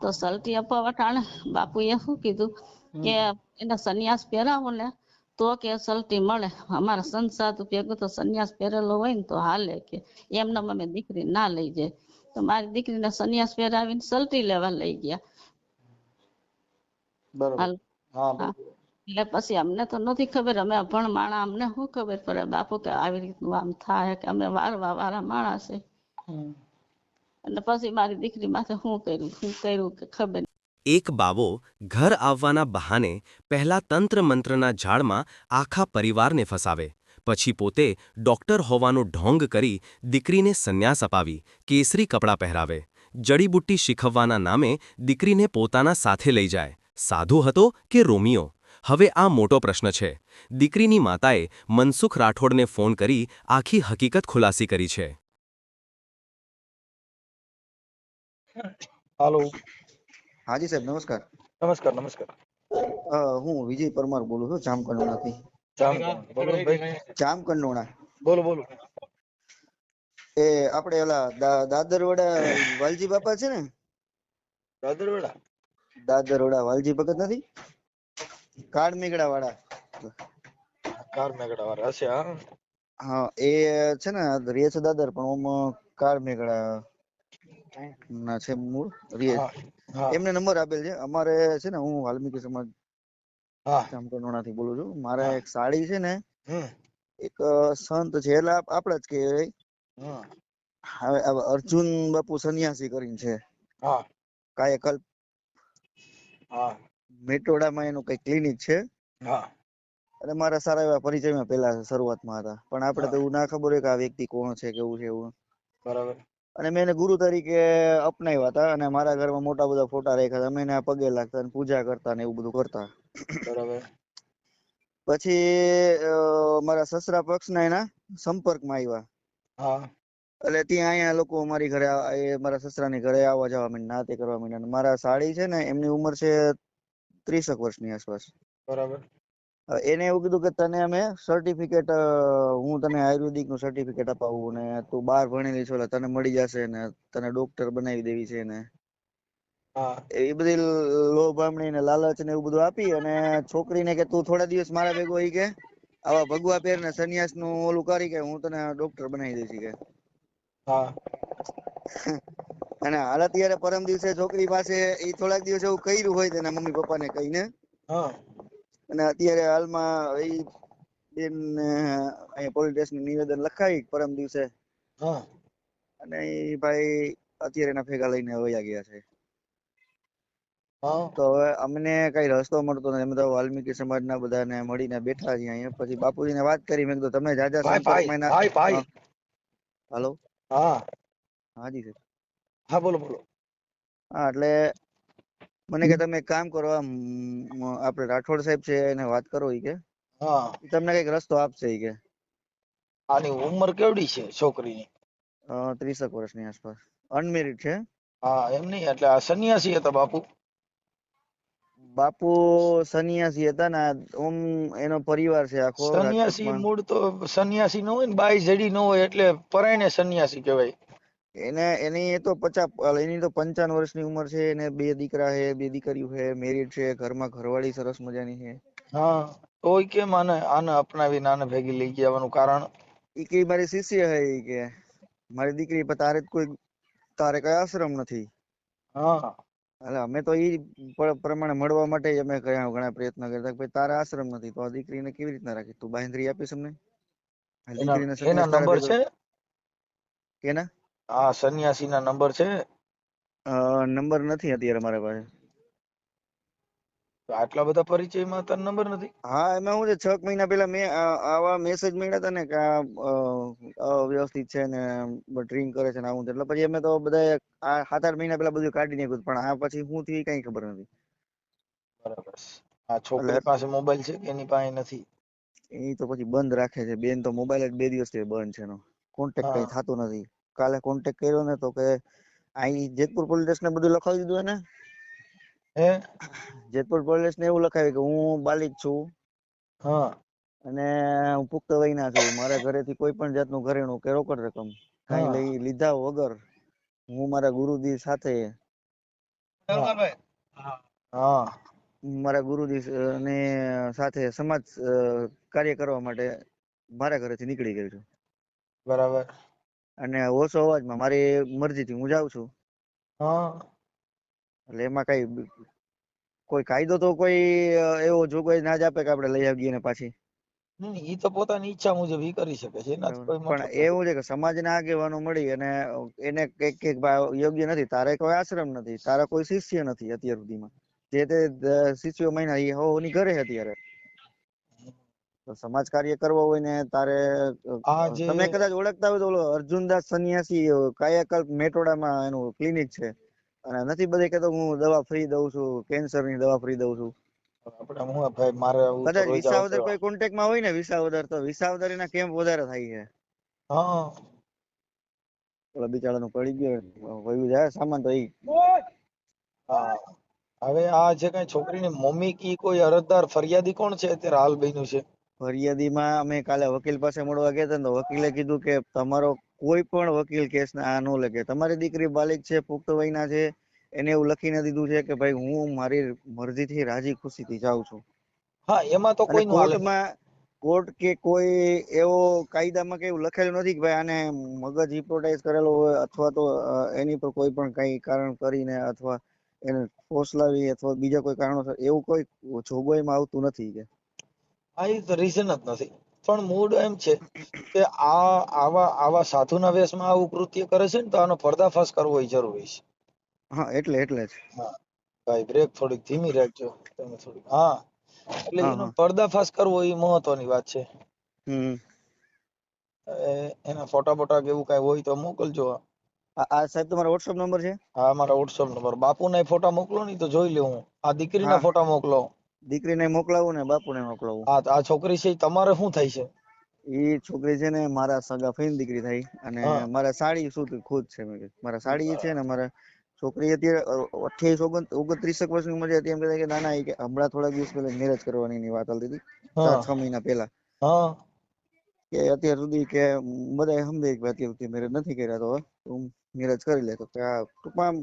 તો સલટી અપાવવા ટાણે બાપુએ શું કીધું કે એને સંન્યાસ પહેરાવો ને તો કે સલટી મળે. અમારા સંસાર ભેગું તો સંન્યાસ પહેરેલો હોય ને તો હાલે કે એમને અમે દીકરી ના લઈ જાય. તો મારી દીકરીને સંન્યાસ પહેરાવીને સલટી લેવા લઈ ગયા. બરોબર. એટલે પછી અમને તો નથી ખબર અમે અભણ માણા અમને શું ખબર પડે બાપુ કે આવી રીતનું આમ થાય કે અમે વારવા વાળા માણસ છે. અને પછી મારી દીકરી માથે શું કર્યું શું કર્યું કે ખબર એક બાવો ઘર આવવાના બહાને પહેલા તંત્ર મંત્રના ઝાડમાં આખા પરિવારને ફસાવે. પછી પોતે ડોક્ટર હોવાનો ઢોંગ કરી દીકરીને સંન્યાસ અપાવી, કેસરી કપડાં પહેરાવે. જડીબુટ્ટી શીખવવાના નામે દીકરીને પોતાના સાથે લઈ જાય. સાધુ હતો કે રોમિયો? હવે આ મોટો પ્રશ્ન છે. દીકરીની માતાએ મનસુખ રાઠોડને ફોન કરી આખી હકીકત ખુલાસી કરી છે. હાલો. હાજી સાહેબ નમસ્કાર. નમસ્કાર નમસ્કાર. હું વિજય પરમાર બોલું છું જામકંડોણાથી. જામ બોલો બોલો એ આપણે ઓલા દાદરવાડા વાલજી બાપા છે ને? દાદરવાડા? દાદરવાડા વાલજી ભગત નથી? કાળમેઘડા વાળા કાળ મેઘડા વાળા હશે હા. હા એ છે ને રે છે દાદર પણ ઓમ કાળમેઘડા ના છે મૂળ. રે હા હા. એમને નંબર આપેલ છે. અમારે છે ને હું વાલ્મીકી સમાજ હા. થી બોલું છું. મારા એક સાડી છે ને એક સંત છે. એટલે આપ- જ કહેવાય હવે હવે અર્જુન બાપુ સન્યાસી કરીને છે. હા. કાયાકલ્પ. હા. મેટોડામાં એનું કઈ ક્લિનિક છે. હા. અને મારા સારા એવા પરિચયમાં પેલા શરૂઆતમાં હતા. પણ આપણે તો એવું ના ખબર હોય કે આ વ્યક્તિ કોણ છે કેવું છે એવું. બરાબર. અને મેં એને ગુરુ તરીકે અપનાવ્યા હતા અને મારા ઘરમાં મોટા બધા ફોટા રાખ્યા હતા. અમે એને પગે લાગતા અને પૂજા કરતા ને એવું બધું કરતા. બરાબર. પછી મારા સસરા પક્ષના એના સંપર્કમાં આવ્યા હા. એટલે ત્યાં અહીંયા લોકો અમારી ઘરે એ મારા સસરાની ઘરે આવવા જવા માંડ્યા નાતે કરવા માંડ્યા અને મારા સાડી છે ને એમની ઉંમર છે ત્રીસેક વર્ષની આસપાસ. બરાબર. એને એવું કીધું કે તને અમે સર્ટિફિકેટ હું તને આયુર્વેદિકનું સર્ટિફિકેટ અપાવું ને તું બાર ભણેલી છો એટલે તને મળી જશે ને તને ડોક્ટર બનાવી દેવી છે ને. એ બધી લોભામણી ને લાલચ ને એવું બધું આપી અને છોકરીને કે તું થોડા દિવસ મારા ભેગો હોય કે આવા ભગવા પહેર ને સન્યાસનું ઓલું કરી કે હું તને ડોક્ટર બનાવી દઈશ કે. હા. અને હાલ અત્યારે પરમ દિવસે છોકરી પાસે એ થોડાક દિવસ એવું કર્યું હોય તેના મમ્મી પપ્પા ને કહીને અને અત્યારે હાલમાં એ બેન અહીંયા પોલીસ સ્ટેશન નિવેદન લખાવી પરમ દિવસે. હા. અને એ ભાઈ અત્યારે એના ભેગા લઈને વયા ગયા છે. તો હવે અમને કઈ રસ્તો મળતો નથી. અમે તો વાલ્મીકી સમાજના બધાને મળીને બેઠા છીએ અહીંયા. પછી બાપુજીને વાત કરી. મેં કીધું તમે જાજા ના- ભાઈ હાલો? હા. હાજી સર હા બોલો બોલો. હા એટલે મને કે તમે એક કામ કરો આમ આપણે રાઠોડ સાહેબ છે એને વાત કરો ઈ કે. હા. તમને કંઈક રસ્તો આપશે ઈ કે. આની ઉંમર કેવડી છે છોકરીની? ત્રીસક વર્ષની આસપાસ. અનમેરિડ છે. હા એમ નહીં? એટલે આ સન્યાસી હતા બાપુ? બાપુ સન્યાસી હતા ને ઓમ એનો પરિવાર છે આખો. સન્યાસી મૂળ તો સન્યાસી ન હોય ને બાઈ જડી ન હોય એટલે પરાયણે સન્યાસી કહેવાય. એને એની એ તો પચાસ એની તો પંચાવન વર્ષની ઉંમર છે એને બે દીકરા છે બે દીકરીઓ છે મેરીડ છે ઘરમાં ઘરવાળી સરસ મજાની છે હા તોય કેમ આને આને અપનાવીને આને ભેગી લઈ આવવાનું કારણ? એ કે મારી શિષ્ય હે કે મારી દીકરી પણ તારે કોઈ તારે કઈ આશ્રમ નથી. હા. એટલે અમે તો એ પ્રમાણે મળવા માટે અમે ઘણા પ્રયત્ન કરતા કે ભાઈ તારે આશ્રમ નથી તો આ દીકરીને કેવી રીતના રાખી? તું બાંધરી આપીશ અમને? દીકરીને એના નંબર છે? કેના? હા સન્યાસી ના નંબર છે? અ, નંબર નથી અત્યારે મારા પાસે. આટલા બધા પરિચયમાં તને નંબર નથી? હા એમાં હું છે છ મહિના પહેલા મેં આવા મેસેજ મળ્યા હતા ને કે આ અવ્યવસ્થિત છે ને ડ્રિંક કરે છે ને આવું એટલે પછી અમે તો બધા આ સાત આઠ મહિના પહેલા બધું કાઢી નાખ્યું પણ આ પછી હું થી કઈ ખબર નથી. બરાબર. આ છોકરી પાસે મોબાઈલ છે કે એની પાસે નથી? એ તો પછી બંધ રાખે છે. બેન તો મોબાઈલ જ બે દિવસથી બંધ છે એનો. કોન્ટેક્ટ કઈ થતો નથી. કાલે કોન્ટેક કર્યો ને તો કે અહીં જેતપુર પોલીસ ને બધું લખાવી દીધું એને? હે? જેતપુર પોલીસ ને એવું લખાવ્યું કે હું બાલિક છું. હા. અને હું પુખ્ત વયના છું. મારા ઘરેથી કોઈ પણ જાતનું ઘરેણું કે રોકડ રકમ કઈ લઈ લીધા વગર હું મારા ગુરુજી સાથે હા. મારા ગુરુજી ને સાથે સમાજ કાર્ય કરવા માટે મારા ઘરેથી નીકળી ગયો છું. બરાબર. અને ઓછો અવાજમાં મારી મરજીથી હું જાઉં છું. હા. એટલે એમાં કઈ કોઈ કાયદો તો કોઈ એવો જોગવાઈ ના જ આપે કે આપણે લઈ આવીએ ને પાછી. ઈ તો પોતાની ઈચ્છા મુજબ ઈ કરી શકે છે પણ એવું છે કે સમાજના આગેવાનો મળી અને એને કંઈક કંઈક યોગ્ય નથી. તારે કોઈ આશ્રમ નથી તારા કોઈ શિષ્ય નથી અત્યાર સુધીમાં. જે તે શિષ્યો મહિના એ હોની ઘરે અત્યારે. તો સમાજ કાર્ય કરવો હોય ને તારે તમે કદાચ ઓળખતા હોય તો ઓલો અર્જુનદાસ સન્યાસી કાયાકલ્પ મેટોડામાં એનું ક્લિનિક છે. અને નથી બધે કહેતો હું દવા ફ્રી દઉં છું કેન્સરની દવા ફ્રી દઉં છું. આપણે હું ભાઈ મારે કદાચ વિસાવદર કોઈ કોન્ટેક્ટમાં હોય ને વિસાવદર તો વિસાવદર એના કેમ્પ વધારે થાય છે. હા. ઓલા બિચારાનું પડી ગયો વયું જાય સામાન તો ઈ. હવે આ જે કઈ છોકરીની મમ્મી કી કોઈ અરજદાર ફરિયાદી કોણ છે? અત્યારે હાલ બન્યું છે. ફરિયાદીમાં અમે કાલે વકીલ પાસે મળવા ગયા હતા તો વકીલે કીધું કે તમારો કોઈ પણ વકીલ કેસ આ ન લખે. તમારી દીકરી બાલિક છે પુખ્ત વયના છે એને એવું લખીને દીધું છે કે ભાઈ હું મારી મરજીથી રાજી ખુશીથી જાઉં છું. હા એમાં તો કોઈ કોર્ટમાં કોર્ટ કે કોઈ એવો કાયદામાં કે એવું લખેલું નથી કે ભાઈ આને મગજ હિપ્નોટાઇઝ કરેલો હોય અથવા તો એની પર કોઈ પણ કઈ કારણ કરીને અથવા એને ફોસલાવી અથવા બીજા કોઈ કારણોસર એવું કોઈ જોગવાઈમાં આવતું નથી કે. હા રીઝન જ નથી. પણ મૂળ એમ છે કે આ આવા આવા સાધુના વેશમાં આવું કૃત્ય કરે છે ને તો આનો પર્દાફાશ કરવો જરૂરી છે. હા એટલે એટલે જ. હા. ભાઈ બ્રેક થોડીક ધીમી રાખજો. તમે થોડીક હા. એટલે એનો પર્દાફાશ કરવો એ મહત્વની વાત છે. હમ. એના ફોટા બોટા કે એવું કઈ હોય તો મોકલજો. આ સાહેબ તમારો વોટ્સઅપ નંબર છે? હા મારા વોટ્સઅપ નંબર. બાપુના ફોટા મોકલો ને તો જોઈ લઉં હું. આ દીકરીના. ફોટા મોકલો. દીકરીને મોકલાવું ને બાપુને મોકલાવું. હા તો આ છોકરી છે તમારે શું થાય છે? એ છોકરી છે ને મારા સગા ફઈની દીકરી થઈ અને. મારા સાડી શું ખુદ છે મારા સાડી છે ને મારા છોકરી અત્યારે અઠ્યાવીસ ઓગણ ઓગણત્રીસેક વર્ષની ઉંમર છે એમ કહેતા કે ના ના કે હમણાં થોડા દિવસ પહેલા મેરેજ કરવાની ની વાત હતી. છ મહિના પહેલા. કે અત્યાર સુધી કે બધાય સમજે કે અત્યાર સુધી મેરેજ નથી કર્યા તો હું તું મેરેજ કરી લે તો આ ટૂંકમાં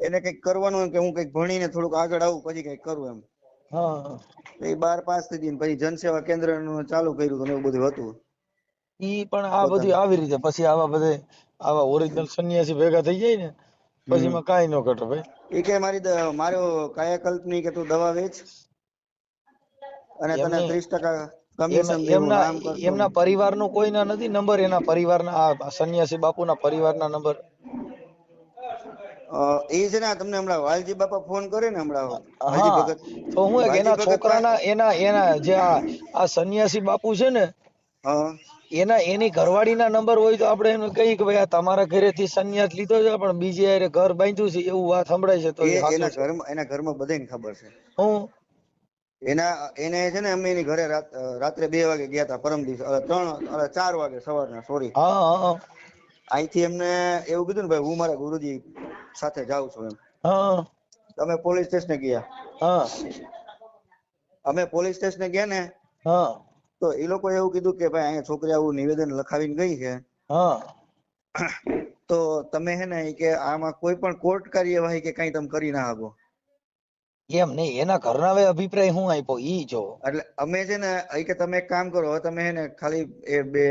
એને કંઈક કરવાનું કે હું કંઈક ભણીને થોડુંક આગળ આવું પછી કંઈક કરું એમ. હા. એ બાર પાસ થઈ ને પછી જનસેવા કેન્દ્રનું ચાલુ કર્યું હતું એવું બધું હતું. ઈ પણ આ બધી આવી રીતે. પછી આવા બધે આવા ઓરિજિનલ સન્યાસી ભેગા થઈ જાય ને પછી. એમાં કાંઈ ન ઘટે ભાઈ. એ કે મારી મારો કાયાકલ્પની કે તું દવા વેચ અને તને ત્રીસ ટકા એમના પરિવાર નો એમના પરિવારનો કોઈના નથી નંબર એના પરિવારના આ સન્યાસી બાપુના પરિવારના નંબર એ છે ને તમને હમણાં વાલજી બાપા ફોન કરે ને હમણાં ભગત તો હું એના છોકરાના એના એના જે આ સન્યાસી બાપુ છે ને એના એની ઘરવાળીના નંબર હોય તો આપણે એને કહીએ કે ભાઈ આ તમારા ઘરેથી સંન્યાસ લીધો છે પણ બીજે હારે ઘર બાંધ્યું છે એવું વાત સંભળાય છે તો એના ઘરમાં એના ઘરમાં બધાને ખબર છે. હું? એના એને છે ને અમે એની ઘરે રાત્રે બે વાગે ગયા હતા પરમ દિવસ ત્રણ ચાર વાગે સવારના સોરી. અહીંથી એમને એવું કીધું ને ભાઈ હું મારા ગુરુજી સાથે જાઉં છું એમ. હા. તમે પોલીસ સ્ટેશને ગયા? હા. અમે પોલીસ સ્ટેશને ગયા ને હા. તો એ લોકો એવું કીધું કે ભાઈ અહીંયા છોકરી આવું નિવેદન લખાવીને ગઈ છે. હા. તો તમે હે ને કે આમાં કોઈ પણ કોર્ટ કાર્યવાહી કે કઈ તમે કરી ના શકો. એમ નહીં એના ઘરના હવે અભિપ્રાય હું આપ્યો? ઈ જો. એટલે અમે છે ને ઈ કે તમે એક કામ કરો તમે હે ને ખાલી એ બે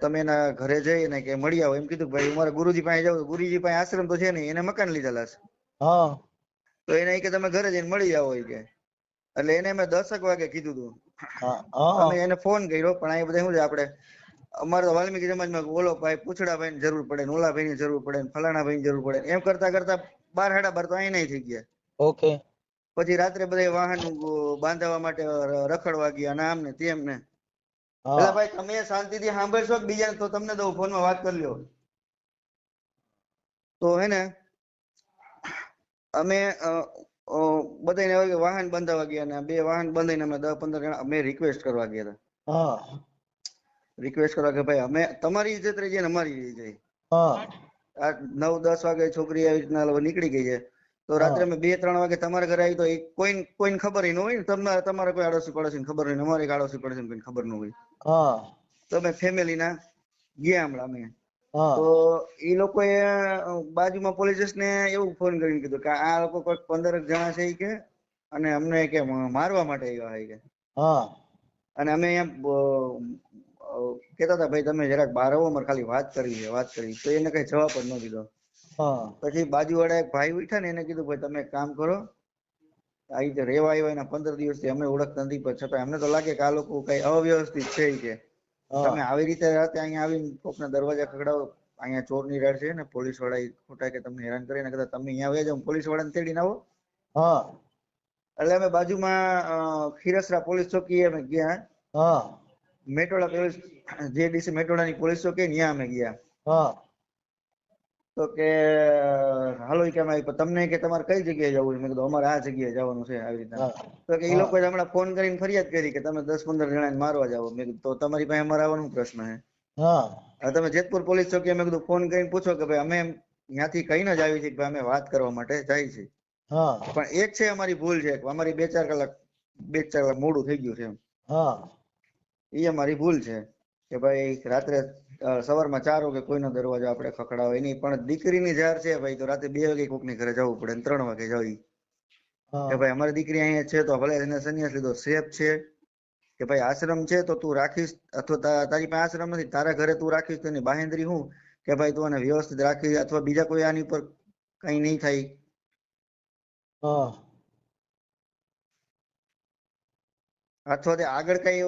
તમે એના ઘરે જઈને કે મળી આવો. એમ કીધું ભાઈ મારા ગુરુજી પાસે જાવ ગુરુજી પાસે આશ્રમ તો છે ને એને મકાન લીધેલા છે. હા. તો એને કે તમે ઘરે જઈને મળી આવો કે. એટલે એને મેં દસક વાગે કીધું હતું હા અમે એને ફોન કર્યો પણ આ બધા શું છે આપણે અમારે તો વાલ્મીકી સમાજમાં ઓલો ભાઈ પૂછડા ભાઈ ની જરૂર પડે ને ઓલા ભાઈ ની જરૂર પડે ને ફલાણા ભાઈ ની જરૂર પડે એમ કરતા કરતા બાર હાડા બાર તો અહીં થઈ ગયા. ઓકે. પછી રાત્રે બધા વાહન બાંધવા માટે રખડવા ગયા ને આમ ને તેમ ને. એટલે ભાઈ તમે શાંતિથી સાંભળશો કે બીજા તો તમને દઉં ફોનમાં વાત કરી લ્યો. તો હે ને અમે બધાને વાહન બંધાવા ગયા ને બે વાહન બંધાઈને અમે દસ પંદર જણા અમે રિક્વેસ્ટ કરવા ગયા હતા. હા. રિક્વેસ્ટ કરવા કે ભાઈ અમે તમારી ઇજ્જત રહી જાય ને અમારી રહી જાય. નવ દસ વાગે છોકરી આવી રીતના નીકળી ગઈ છે. તો રાત્રે અમે બે ત્રણ વાગે તમારા ઘરે આવી તો એ કોઈ કોઈને ખબર ન હોય ને તમારે તમારે કોઈ આડોશી પડોશી ખબર હોય અમારે આડોશી પડોશી કોઈ ખબર ન હોય. તો અમે ફેમિલી ના ગયા હમણાં અમે. તો એ લોકોએ અ, બાજુમાં પોલીસ ને એવું ફોન કરીને કીધું કે આ લોકો કોઈક પંદર જણા છે કે અને અમને કે મારવા માટે આવ્યા છે કે. અને અમે અહીંયા કેતા હતા ભાઈ તમે જરાક બાર આવો અમારે ખાલી વાત કરવી છે વાત કરવી તો એને કઈ જવાબ જ ન દીધો. પછી બાજુવાળા એક ભાઈ ઉઠ્યા ને એને કીધું ભાઈ તમે એક કામ કરો. આ રીતે રેવા આવ્યા એના પંદર દિવસથી અમે ઓળખતા નથી પણ છતાં એમને તો લાગે કે આ લોકો કઈ અવ્યવસ્થિત છે કે. તમે આવી રીતે રાતે અહીંયા આવીને કોકના દરવાજા ખખડાવો અહીંયા ચોરની રાડ છે ને પોલીસવાળા ખોટા કે તમને હેરાન કરે ને કદાચ તમે અહીંયા આવ્યા જાઓ પોલીસ વાળાને તેડીને આવો. હા. એટલે અમે બાજુમાં ખીરસરા પોલીસ ચોકી અમે ગયા. હા. મેટોડા પોલીસ જેડીસી મેટોડાની પોલીસ ચોકી ત્યાં અમે ગયા. હા. તો કે હાલો અમે તમને કે તમારે કઈ જગ્યાએ જવું છે? મેં કીધું અમારે આ જગ્યાએ જવાનું છે આવી રીતના. તો કે એ લોકો હમણાં ફોન કરીને ફરિયાદ કરી કે તમે દસ પંદર જણા મારવા જાવ મેં કીધું તો તમારી પાસે અમારે આવવાનો પ્રશ્ન છે. હા. તમે જેતપુર પોલીસ ચોકી મેં કીધું ફોન કરીને પૂછો કે ભાઈ અમે ત્યાંથી કહીને જ આવી છે કે અમે વાત કરવા માટે જાય છે. હા. પણ એક છે અમારી ભૂલ છે અમારી બે ચાર કલાક બે ચાર કલાક મોડું થઈ ગયું છે એમ. હા. એ અમારી ભૂલ છે કે ભાઈ રાત્રે સવારમાં ચાર વાગે કોઈનો દરવાજો આપણે ખખડાવો. એની પણ દીકરીની જાર છે ભાઈ તો રાતે બે વાગે કોકની ઘરે જવું પડે ત્રણ વાગે જવી. કે ભાઈ અમારી દીકરી અહીંયા છે તો ભલે એને સંન્યાસ લીધો સેફ છે. કે ભાઈ આશ્રમ છે તો તું રાખીશ અથવા તારી પાસે આશ્રમ નથી તારા ઘરે તું રાખીશ તો એની બાહેંધરી હું? કે ભાઈ તું એને વ્યવસ્થિત રાખી અથવા બીજા કોઈ આની પર કઈ નહીં થાય. અથવા તે આગળ કઈ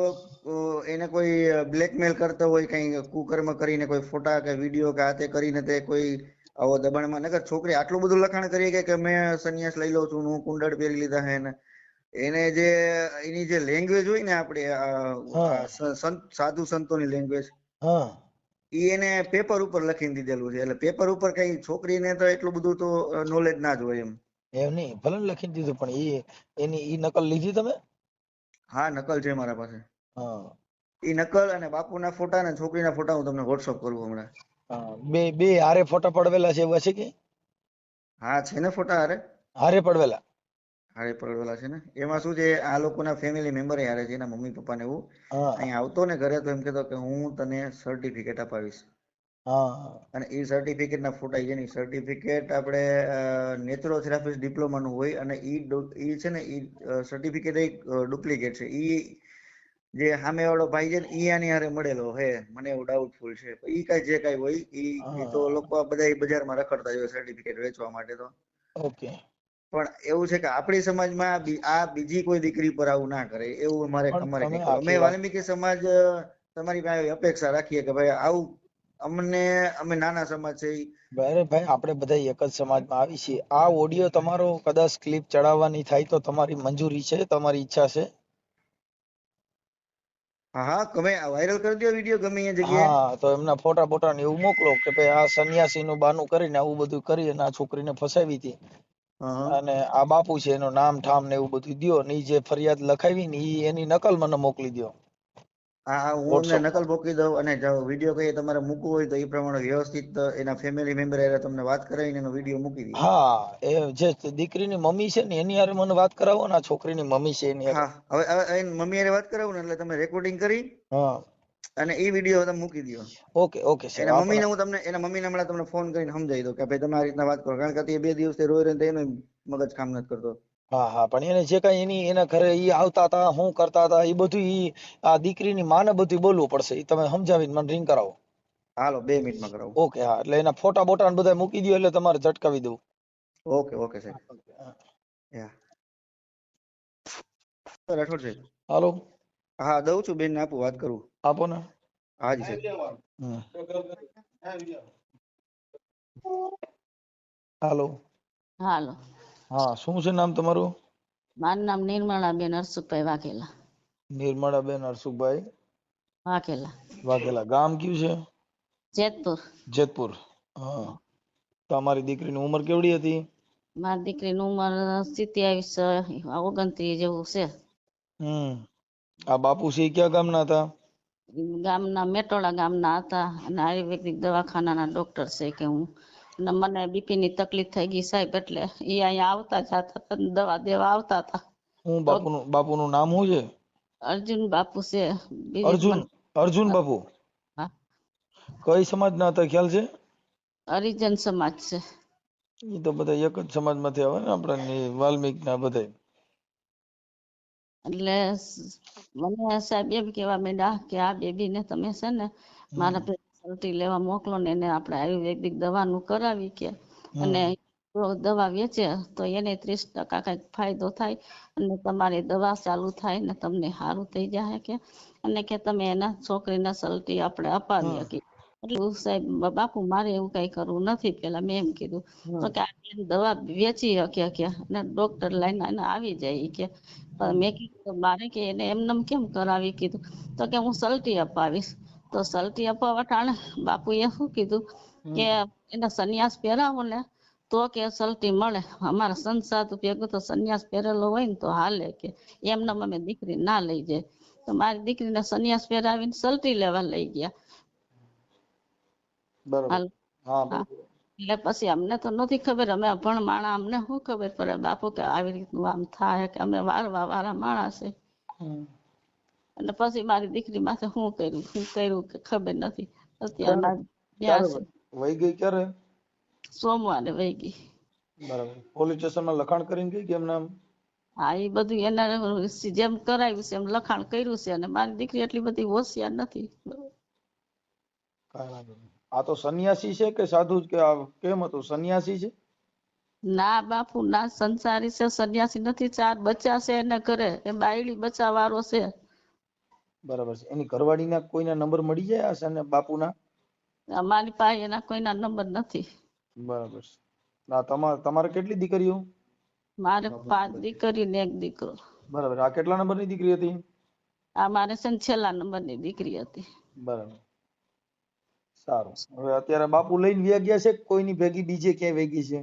એને કોઈ બ્લેકમેલ કરતો હોય કઈ કુકર્મ કરીને કોઈ ફોટા કે વીડિયો કે આ તે કરીને તે કોઈ આવો દબાણમાં નકર છોકરી આટલું બધું લખાણ કરી કે કે મેં સંન્યાસ લઈ લઉં છું હું કુંડળ પહેરી લીધા હે ને એને જે એની જે લેંગ્વેજ હોય ને આપણે સાધુ સંતોની લેંગ્વેજ ઈ એને પેપર ઉપર લખીને દીધેલું છે. એટલે પેપર ઉપર કઈ છોકરીને તો એટલું બધું તો નોલેજ ના જ હોય એમ. એમ નહીં ભલે લખી દીધું પણ એ એની ઈ નકલ લીધી તમે? હા નકલ છે મારા પાસે. હા. ઈ નકલ અને બાપુના ફોટા અને છોકરીના ફોટા હું તમને વોટ્સઅપ કરું હમણાં. હા બે બે હારે ફોટા પડવેલા છે એવા છે કે? હા છે ને ફોટા હારે? હારે પડવેલા. હારે પડવેલા છે ને? એમાં શું છે આ લોકોના ફેમિલી મેમ્બર હારે છે એના મમ્મી પપ્પા ને એવું અહીં આવતો ને ઘરે તો એમ કહેતો કે હું તને સર્ટિફિકેટ અપાવીશ અને એ સર્ટિફિકેટ ના ફોટા છે ને સર્ટિફિકેટ આપણે નેચરોથેરાપિસ્ટ ડિપ્લોમાનું હોય અને એ છે ને એ સર્ટિફિકેટ એક ડુપ્લિકેટ છે. એ જે સામે વાળો ભાઈ છે ને એ આની હારે મળેલો હે. મને એવું ડાઉટફુલ છે. એ કઈ જે કઈ હોય ઈ તો લોકો બધા બજારમાં રખડતા હોય સર્ટિફિકેટ વેચવા માટે તો. ઓકે. પણ એવું છે કે આપણી સમાજમાં આ બીજી કોઈ દીકરી પર આવું ના કરે. એવું અમારે અમારે અમે વાલ્મીકી સમાજ તમારી પાસે અપેક્ષા રાખીએ કે ભાઈ આવું અમને અમે નાના સમાજ છે અરે ભાઈ આપણે બધા એક જ સમાજમાં આવી છીએ. આ ઓડિયો તમારો કદાચ ક્લિપ ચડાવવાની થાય તો તમારી મંજૂરી છે તમારી ઈચ્છા છે? હા તમે વાયરલ કરી દો વીડિયો ગમે એ જગ્યાએ. હા તો એમના ફોટા ફોટા ને એવું મોકલો કે ભાઈ આ સન્યાસી નું બાનું કરીને આવું બધું કરી અને આ છોકરીને ફસાવી હતી. અને આ બાપુ છે એનું નામ ઠામ ને એવું બધું દયો ને જે ફરિયાદ લખાવી ને ઈ એની નકલ મને મોકલી દ્યો. હા હા નકલ મૂકી દઉં અને જો વીડિયો કઈ તમારે મૂકવો હોય તો એ પ્રમાણે વ્યવસ્થિત એના ફેમિલી મેમ્બર હારે તમને વાત કરાવીને એનો વીડિયો મૂકી દઈએ. હા એ જે દીકરીની મમ્મી છે ને એની હારે મને વાત કરાવો ને આ છોકરીની મમ્મી છે એની હા હવે હવે એની મમ્મી હારે વાત કરાવું ને એટલે તમે રેકોર્ડિંગ કરી હા. અને એ વીડિયો તમે મૂકી દો ઓકે ઓકે સર એના મમ્મીને હું તમને એના મમ્મીને હમણાં તમને ફોન કરીને સમજાવી દઉં કે ભાઈ તમે આ રીતના વાત કરો. કારણ કે અત્યારે બે દિવસથી રોઈ રહીને એનો મગજ કામ નથી કરતો. હા હા પણ એને જે કઈ એની એના ઘરે ઈ આવતા હતા શું કરતા હતા એ બધું ઈ આ દીકરીની માને બધું બોલવું પડશે. ઈ તમે સમજાવીને મને રિંગ કરાવો. હાલો બે મિનિટમાં કરાવું. ઓકે હા એટલે એના ફોટા બોટા ને બધા મૂકી દો એટલે તમારે ઝટકાવી દઉં. ઓકે ઓકે સાહેબ. રાઠોડ સાહેબ. હાલો. હા દઉં છું બેન આપું વાત કરું. આપો ને. હાજી સાહેબ. હાલો. હાલો. હા શું છે નામ તમારું? મારું નામ નિર્મળાબેન હર્ષુભાઈ વાઘેલા. નિર્મળાબેન હરસુખભાઈ વાઘેલા. વાઘેલા. ગામ કયું છે? જેતપુર. જેતપુર. હા. તમારી દીકરીની ઉંમર કેવડી હતી? મારી દીકરીની ઉંમર સિત્યાવીસ ઓગણત્રીસ જેવું છે. હમ. આ બાપુ છે ક્યાં કયા ગામના હતા? ગામના મેટોડા ગામના હતા અને આયુર્વેદિક દવાખાનાના ડોક્ટર છે કે હું અને મને બીપી ની તકલીફ થઈ ગઈ સાહેબ એટલે એ અહીંયા આવતા જતા દવા દેવા આવતા હતા. હું બાપુનું બાપુનું નામ શું છે? અર્જુન બાપુ છે. અર્જુન અર્જુન બાપુ? કઈ સમાજના હતા ખ્યાલ છે? હરિજન સમાજ છે. એ તો બધા એક જ સમાજમાંથી આવે ને આપણા વાલ્મીક ના બધા એટલે મને સાહેબ એમ કેવા માંડ્યા કે આ બેબીને તમે છે ને મારા ફેસિલિટી લેવા મોકલો ને એને આપણે આયુર્વેદિક દવાનું કરાવી કે. અને દવા વેચે તો એને ત્રીસ ટકા કંઈક ફાયદો થાય અને તમારી દવા ચાલુ થાય ને તમને સારું થઈ જાય કે. અને કે તમે એના છોકરીના સલટી આપણે અપાવી શકીએ. એટલે સાહેબ બાપુ મારે એવું કઈ કરવું નથી પેલા મેં એમ કીધું. તો કે દવા વેચી શકે કે અને ડોક્ટર લઈને એને આવી જાય કે. મેં કીધું મારે કે એને એમને કેમ કરાવી કીધું? તો કે હું સલટી અપાવીશ. તો સલટી અપાવવા ટાણે બાપુએ શું કીધું કે એને સંન્યાસ પહેરાવો ને તો કે સલટી મળે. અમારા સંસાર ભેગું તો સંન્યાસ પહેરેલો હોય ને તો હાલે કે એમને અમે દીકરી ના લઈ જાય. તો મારી દીકરીને સંન્યાસ પહેરાવીને સલટી લેવા લઈ ગયા. એટલે પછી અમને તો નથી ખબર. અમે અભણ માણા અમને શું ખબર પડે? બાપુ કે આવી રીતનું આમ થાય કે અમે વારવા વાળા માણસ છે. અને પછી મારી દીકરી માથે શું કર્યું? શું કર્યું કે ખબર નથી. અત્યારે ત્યાં વહી ગઈ ક્યારે? સોમવારે વહી ગઈ. બરાબર. પોલીસ સ્ટેશનમાં લખાણ કરીને ગઈ કે એમ? નામ હા એ બધું એના જેમ કરાવ્યું છે એમ લખાણ કર્યું છે અને મારી દીકરી એટલી બધી હોશિયાર નથી. આ તો સંન્યાસી છે કે સાધુ જ કે કેમ હતું? સંન્યાસી છે? ના બાપુ ના સંસારી છે સંન્યાસી નથી. ચાર બચ્ચા છે એના ઘરે. એ બાયડી બચ્ચા વાળો છે. બરાબર છે. એની ઘરવાળીના કોઈના નંબર મળી જાય આ સને બાપુના? અમારી પાસે એના કોઈના નંબર નથી. બરાબર છે. ના તમારે તમારે કેટલી દીકરીઓ? મારે પાંચ દીકરી ને એક દીકરો. બરાબર. આ કેટલા નંબરની દીકરી હતી? આ મારે છે ને છેલ્લા નંબરની દીકરી હતી. બરાબર. સારું. હવે અત્યારે બાપુ લઈને વ્યા ગયા છે કોઈની ભેગી બીજે ક્યાંય વેગી છે?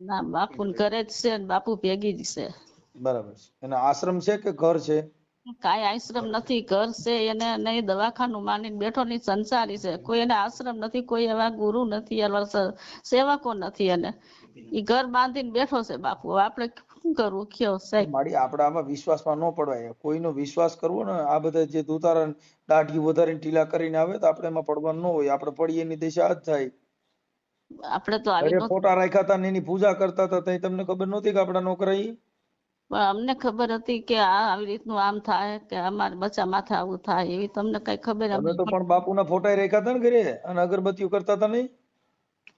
ના બાપુ ઘરે જ છે ને બાપુ ભેગી જ છે. બરાબર છે. એના આશ્રમ છે કે ઘર છે? કાંઈ આશ્રમ નથી ઘર છે એને નહીં દવાખાનું માની બેઠો ની સંસારી છે. કોઈ એને આશ્રમ નથી કોઈ એવા ગુરુ નથી એવા સેવકો નથી એને. ઈ ઘર બાંધીને બેઠો છે બાપુ. આપણે શું કરવું? કયો સાહેબ? મારી આપણે આમાં વિશ્વાસમાં ન પડવાય. કોઈનો વિશ્વાસ કરવો ને આ બધા જે દૂતારણ દાઢી વધારીને ઢીલા કરીને આવે તો આપણે એમાં પડવાનું ન હોય. આપણે પડીએ એની દિશા જ થાય. આપણે તો આવી ફોટા રાખ્યા હતા એની પૂજા કરતા હતા તમને ખબર નહોતી કે આપણા નોકરા પણ અમને ખબર હતી કે આ આવી રીતનું આમ થાય કે અમારે બચ્ચા માથે આવું થાય એવી તમને કઈ ખબર અમે તો પણ બાપુના ફોટા રાખ્યા હતા ને ઘરે અને અગરબત્તીઓ કરતા હતા નહીં.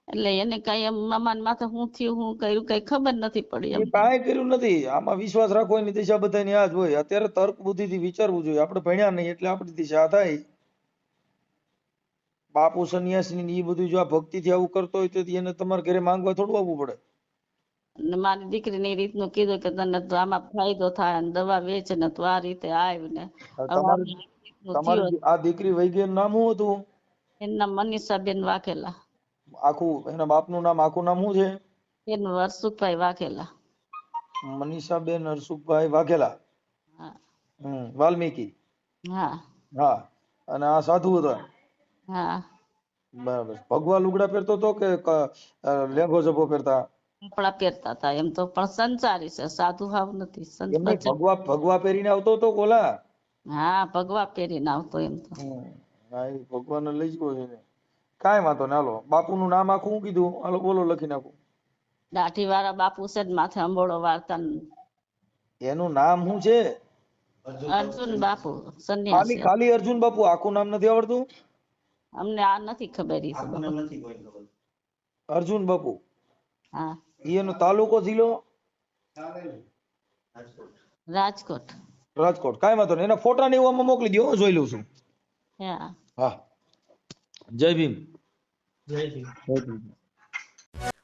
એટલે એને કઈ એમ મમાન માથે હું થયું હું કર્યું કઈ ખબર નથી પડી એમ. કાંઈ કર્યું નથી આમાં વિશ્વાસ રાખો એની દિશા બધાની આ જ હોય. અત્યારે તર્ક બુદ્ધિથી વિચારવું જોઈએ આપણે ભણ્યા નહીં એટલે આપણી દિશા થાય. બાપુ સંન્યાસી ને એ બધું જો આ ભક્તિથી આવું કરતો હોય તો એને તમારે ઘરે માંગવા થોડું આવવું પડે. મારી દીકરીને એ રીતનું કીધું કે તને તો આમાં ફાયદો થાય અને દવા વેચ ને તું આ રીતે આવ ને તમારી આ દીકરી વહી ગઈ નામ શું હતું? એનું નામ મનીષાબેન વાઘેલા. આખું એના બાપનું નામ આખું નામ શું છે? એનું હરસુખભાઈ વાઘેલા. મનીષાબેન હરસુખભાઈ વાઘેલા? હમ વાલ્મીકી? હા. હા. અને આ સાધુ હતા? હા. બરાબર. ભગવા લુગડા પહેરતો તો કે લેંગો લેંઘો જભો પહેરતા? કપડા પહેરતા હતા એમ તો પણ સંસારી છે. સાધુ હાવ નથી ભગવા ભગવા પહેરીને આવતો હતો કોલા? હા ભગવા પહેરીને આવતો એમ તો. હમ. હા એ ભગવાનને લઈ જ ગયો છે કાંઈ વાંધો ના હાલો બાપુનું નામ આખું હું કીધું? હાલો બોલો લખી નાખું. દાઢી વાળા બાપુ છે માથે અંબોળો વાળતા એનું નામ શું છે? અર્જુન બાપુ સન્યાસી. ખાલી અર્જુન બાપુ આખું નામ નથી આવડતું? અમને આ નથી ખબર. અર્જુન બાપુ. હા. એનો તાલુકો જિલ્લો? રાજકોટ. રાજકોટ. કાંઈ વાંધો નહીં. એના ફોટા ને એવું આમાં મોકલી દો જોઈ લઉં છું. હા. હા. જય ભીમ.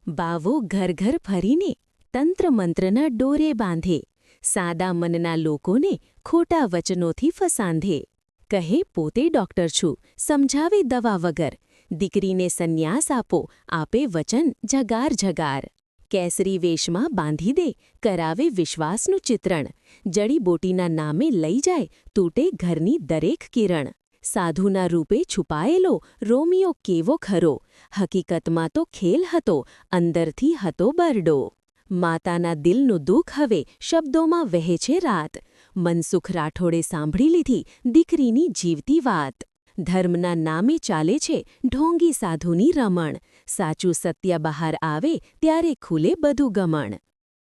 બાવો ઘર ઘર ફરીને તંત્ર મંત્રના ડોરે બાંધે. સાદા મનના લોકોને ખોટા વચનોથી ફસાંધે. કહે પોતે ડોક્ટર છું. સમજાવે દવા વગર. દીકરીને સંન્યાસ આપો. આપે વચન જગાર જગાર. કેસરી વેશમાં બાંધી દે, કરાવે વિશ્વાસનું ચિત્રણ. જડીબોટીના નામે લઈ જાય, તૂટે ઘરની દરેક કિરણ. સાધુના રૂપે છુપાયેલો, રોમિયો કેવો ખરો? હકીકતમાં તો ખેલ હતો, અંદરથી હતો બરડો. માતાના દિલનું દુઃખ હવે શબ્દોમાં વહે છે રાત. મનસુખ રાઠોડે સાંભળી લીધી દીકરીની જીવતી વાત. ધર્મના નામે ચાલે છે ઢોંગી સાધુની રમણ. સાચું સત્ય બહાર આવે ત્યારે ખુલે બધું ગમણ.